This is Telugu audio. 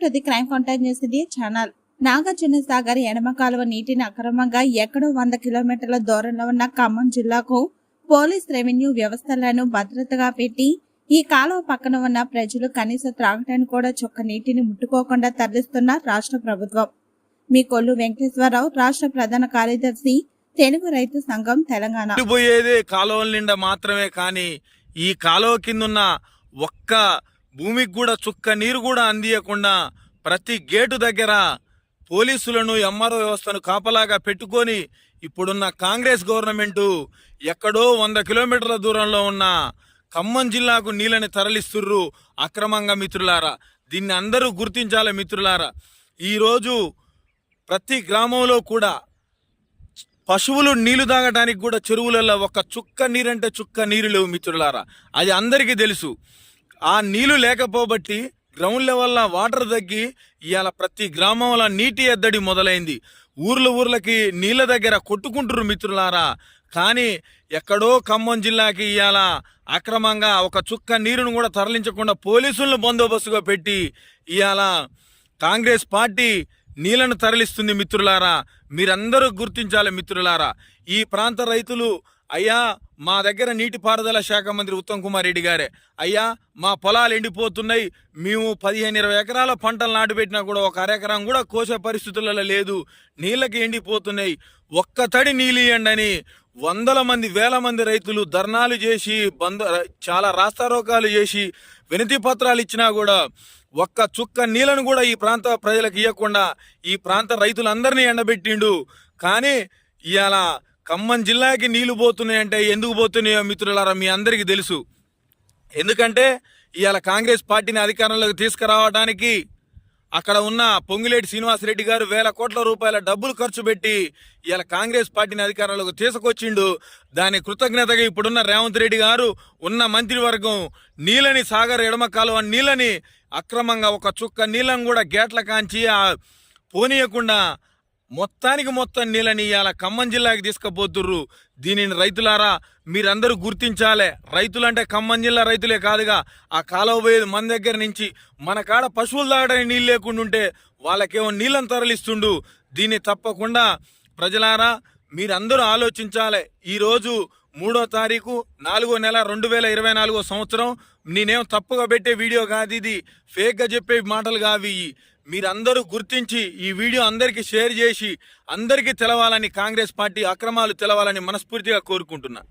Welcome to the crime contact news ఇది ఛానల్ నాగార్జున సాగర్ ఎడమ కాలువ నీటిని అక్రమంగా ఎక్కడో వంద కిలోమీటర్ల దూరంలో ఉన్న ఖమ్మం జిల్లాకు పోలీస్ రెవెన్యూ వ్యవస్థలను భద్రతగా పెట్టి ఈ కాలువ పక్కన ఉన్న ప్రజలు కనీస త్రాగటానికి కూడా చొక్క నీటిని ముట్టుకోకుండా తరలిస్తున్న రాష్ట్ర ప్రభుత్వం. మీ కొల్లు వెంకటేశ్వరరావు రాష్ట్ర ప్రధాన కార్యదర్శి తెలుగు రైతు సంఘం తెలంగాణ. పోయేది కాలువల నిండా మాత్రమే కానీ ఈ కాలువ కిందున్న ఒక్క భూమికి కూడా చుక్క నీరు కూడా అందియకుండా ప్రతి గేటు దగ్గర పోలీసులను ఎంఆర్ఓ వ్యవస్థను కాపలాగా పెట్టుకొని ఇప్పుడున్న కాంగ్రెస్ గవర్నమెంటు ఎక్కడో వంద కిలోమీటర్ల దూరంలో ఉన్న ఖమ్మం జిల్లాకు నీళ్ళని తరలిస్తుర్రు అక్రమంగా మిత్రులారా. దీన్ని అందరూ గుర్తించాలి మిత్రులారా. ఈరోజు ప్రతి గ్రామంలో కూడా పశువులు నీళ్ళు తాగడానికి కూడా చెరువులలో ఒక చుక్క నీరంటే చుక్క నీరు లేవు మిత్రులారా. అది అందరికీ తెలుసు. ఆ నీళ్ళు లేకపోబట్టి గ్రౌండ్ లెవెల్లో వాటర్ తగ్గి ఇవాళ ప్రతి గ్రామంలో నీటి ఎద్దడి మొదలైంది. ఊర్ల ఊర్లకి నీళ్ళ దగ్గర కొట్టుకుంటురు మిత్రులారా. కానీ ఎక్కడో ఖమ్మం జిల్లాకి ఇవాళ అక్రమంగా ఒక చుక్క నీరును కూడా తరలించకుండా పోలీసులను బందోబస్తుగా పెట్టి ఇవాళ కాంగ్రెస్ పార్టీ నీళ్ళను తరలిస్తుంది మిత్రులారా. మీరందరూ గుర్తించాలి మిత్రులారా. ఈ ప్రాంత రైతులు అయ్యా మా దగ్గర నీటిపారుదల శాఖ మంత్రి ఉత్తమ్ కుమార్ రెడ్డి గారే. అయ్యా మా పొలాలు ఎండిపోతున్నాయి. మేము పదిహేను ఇరవై ఎకరాల పంటలు నాటుపెట్టినా కూడా ఒక అరెకరం కూడా కోసే పరిస్థితులలో లేదు. నీళ్ళకి ఎండిపోతున్నాయి. ఒక్క తడి నీళ్ళు ఇవ్వండి అని వందల మంది వేల మంది రైతులు ధర్నాలు చేసి బంద చాలా రాస్తారోకాలు చేసి వినతి పత్రాలు ఇచ్చినా కూడా ఒక్క చుక్క నీళ్ళను కూడా ఈ ప్రాంత ప్రజలకు ఇవ్వకుండా ఈ ప్రాంత రైతులందరినీ ఎండబెట్టిండు. కానీ ఇలా ఖమ్మం జిల్లాకి నీళ్ళు పోతున్నాయంటే ఎందుకు పోతున్నాయో మిత్రులారా మీ అందరికీ తెలుసు. ఎందుకంటే ఇవాళ కాంగ్రెస్ పార్టీని అధికారంలోకి తీసుకురావడానికి అక్కడ ఉన్న పొంగులేటి శ్రీనివాసరెడ్డి గారు వేల కోట్ల రూపాయల డబ్బులు ఖర్చు పెట్టి ఇవాళ కాంగ్రెస్ పార్టీని అధికారంలోకి తీసుకొచ్చిండు. దాని కృతజ్ఞతగా ఇప్పుడున్న రేవంత్ రెడ్డి గారు ఉన్న మంత్రివర్గం నీళ్ళని సాగర్ ఎడమ కాలువ నీళ్ళని అక్రమంగా ఒక చుక్క నీళ్ళని కూడా గేట్ల కాంచి పోనీయకుండా మొత్తానికి మొత్తం నీళ్ళని ఇవాళ ఖమ్మం జిల్లాకి తీసుకుపోతుర్రు. దీనిని రైతులారా మీరందరూ గుర్తించాలే. రైతులంటే ఖమ్మం జిల్లా రైతులే కాదుగా. ఆ కాలువ పోయేది మన దగ్గర నుంచి. మన కాడ పశువులు తాగడానికి నీళ్ళు లేకుండా ఉంటే వాళ్ళకేమో నీళ్ళని తరలిస్తుండు. దీన్ని తప్పకుండా ప్రజలారా మీరందరూ ఆలోచించాలి. ఈరోజు మూడో తారీఖు నాలుగో నెల రెండు వేల ఇరవై నాలుగో సంవత్సరం. నేనేం తప్పుగా పెట్టే వీడియో కాదు ఇది. ఫేక్గా చెప్పే మాటలు కావి మీరందరూ గుర్తించి ఈ వీడియో అందరికీ షేర్ చేసి అందరికీ తెలవాలని కాంగ్రెస్ పార్టీ అక్రమాలు తెలవాలని మనస్ఫూర్తిగా కోరుకుంటున్నా.